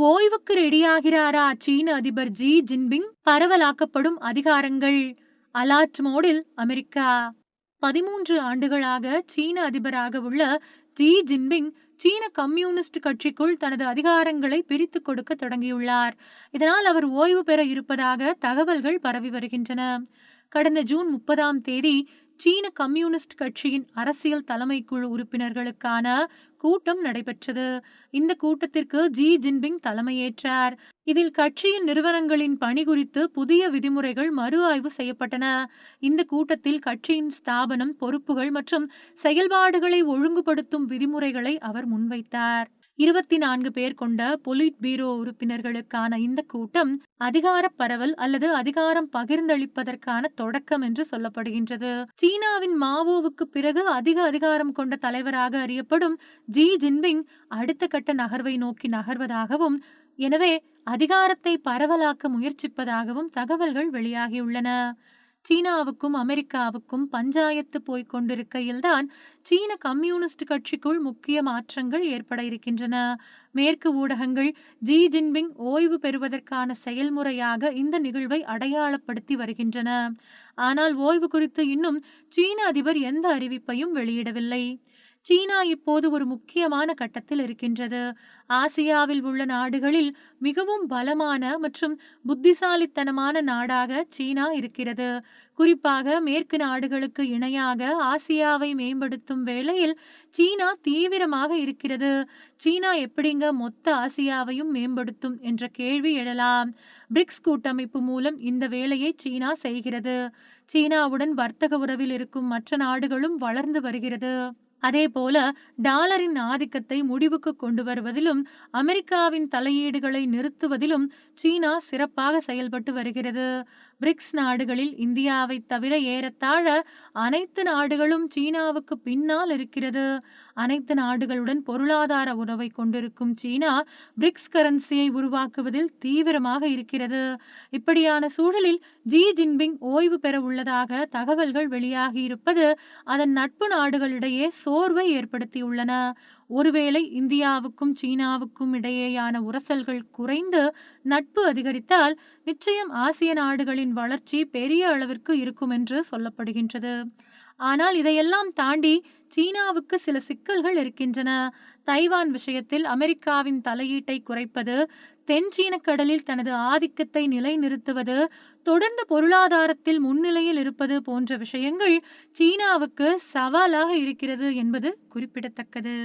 ஓய்வுக்கு ரெடியாகிறாரா? சீன அதிபர் ஜி ஜின்பிங் பரவலாக்கப்படும் அதிகாரங்கள். அலாட் மோடில் அமெரிக்கா. பதிமூன்று ஆண்டுகளாக சீன அதிபராக உள்ள ஜி ஜின்பிங் சீன கம்யூனிஸ்ட் கட்சிக்குள் தனது அதிகாரங்களை பிரித்துக் கொடுக்க தொடங்கியுள்ளார். இதனால் அவர் ஓய்வு பெற இருப்பதாக தகவல்கள் பரவி வருகின்றன. கடந்த ஜூன் முப்பதாம் தேதி சீன கம்யூனிஸ்ட் கட்சியின் அரசியல் தலைமைக்குழு உறுப்பினர்களுக்கான கூட்டம் நடைபெற்றது. இந்த கூட்டத்திற்கு ஜி ஜின்பிங் தலைமையேற்றார். இதில் கட்சியின் நிறுவனங்களின் பணி குறித்து புதிய விதிமுறைகள் மறு ஆய்வு செய்யப்பட்டன. இந்த கூட்டத்தில் கட்சியின் ஸ்தாபனம் பொறுப்புகள் மற்றும் செயல்பாடுகளை ஒழுங்குபடுத்தும் விதிமுறைகளை அவர் முன்வைத்தார். இருபத்தி நான்கு பேர் கொண்ட பொலிட் பீரோ உறுப்பினர்களுக்கான இந்த கூட்டம் அதிகார பரவல் அல்லது அதிகாரம் பகிர்ந்தளிப்பதற்கான தொடக்கம் என்று சொல்லப்படுகின்றது. சீனாவின் மாவோவுக்கு பிறகு அதிக அதிகாரம் கொண்ட தலைவராக அறியப்படும் ஜி ஜின்பிங் அடுத்த கட்ட நகர்வை நோக்கி நகர்வதாகவும் எனவே அதிகாரத்தை பரவலாக்க முயற்சிப்பதாகவும் தகவல்கள் வெளியாகியுள்ளன. சீனாவுக்கும் அமெரிக்காவுக்கும் பஞ்சாயத்து போய்க் கொண்டிருக்கையில்தான் சீன கம்யூனிஸ்ட் கட்சிக்குள் முக்கிய மாற்றங்கள் ஏற்பட இருக்கின்றன. மேற்கு ஊடகங்கள் ஜி ஜின்பிங் ஓய்வு பெறுவதற்கான செயல்முறையாக இந்த நிகழ்வை அடையாளப்படுத்தி வருகின்றன. ஆனால் ஓய்வு குறித்து இன்னும் சீன அதிபர் எந்த அறிவிப்பையும் வெளியிடவில்லை. சீனா இப்போது ஒரு முக்கியமான கட்டத்தில் இருக்கின்றது. ஆசியாவில் உள்ள நாடுகளில் மிகவும் பலமான மற்றும் புத்திசாலித்தனமான நாடாக சீனா இருக்கிறது. குறிப்பாக மேற்கு நாடுகளுக்கு இணையாக ஆசியாவை மேம்படுத்தும் வேளையில் சீனா தீவிரமாக இருக்கிறது. சீனா எப்படிங்க மொத்த ஆசியாவையும் மேம்படுத்தும் என்ற கேள்வி எழலாம். பிரிக்ஸ் கூட்டமைப்பு மூலம் இந்த வேலையை சீனா செய்கிறது. சீனாவுடன் வர்த்தக உறவில் இருக்கும் மற்ற நாடுகளும் வளர்ந்து வருகிறது. அதே போல டாலரின் ஆதிக்கத்தை முடிவுக்கு கொண்டு வருவதிலும் அமெரிக்காவின் தலையீடுகளை நிறுத்துவதிலும் சீனா சிறப்பாக செயல்பட்டு வருகிறது. பிரிக்ஸ் நாடுகளில் இந்தியாவை தவிர ஏறத்தாழ அனைத்து நாடுகளும் சீனாவுக்கு பின்னால் இருக்கிறது. அனைத்து நாடுகளுடன் பொருளாதார உறவை கொண்டிருக்கும் சீனா பிரிக்ஸ் கரன்சியை உருவாக்குவதில் தீவிரமாக இருக்கிறது. இப்படியான சூழலில் ஜி ஜின்பிங் ஓய்வு பெற உள்ளதாக தகவல்கள் வெளியாகி இருப்பது அதன் நட்பு நாடுகளிடையே சோர்வை ஏற்படுத்தியுள்ளன. ஒருவேளை இந்தியாவுக்கும் சீனாவுக்கும் இடையேயான உரசல்கள் குறைந்து நட்பு அதிகரித்தால் நிச்சயம் ஆசிய நாடுகளின் வளர்ச்சி பெரிய அளவிற்கு இருக்கும் என்று சொல்லப்படுகின்றது. ஆனால் இதையெல்லாம் தாண்டி சீனாவுக்கு சில சிக்கல்கள் இருக்கின்றன. தைவான் விஷயத்தில் அமெரிக்காவின் தலையீட்டை குறைப்பது தென் சீன கடலில் தனது ஆதிக்கத்தை நிலைநிறுத்துவது தொடர்ந்து பொருளாதாரத்தில் முன்னிலையில் இருப்பது போன்ற விஷயங்கள் சீனாவுக்கு சவாலாக இருக்கிறது என்பது குறிப்பிடத்தக்கது.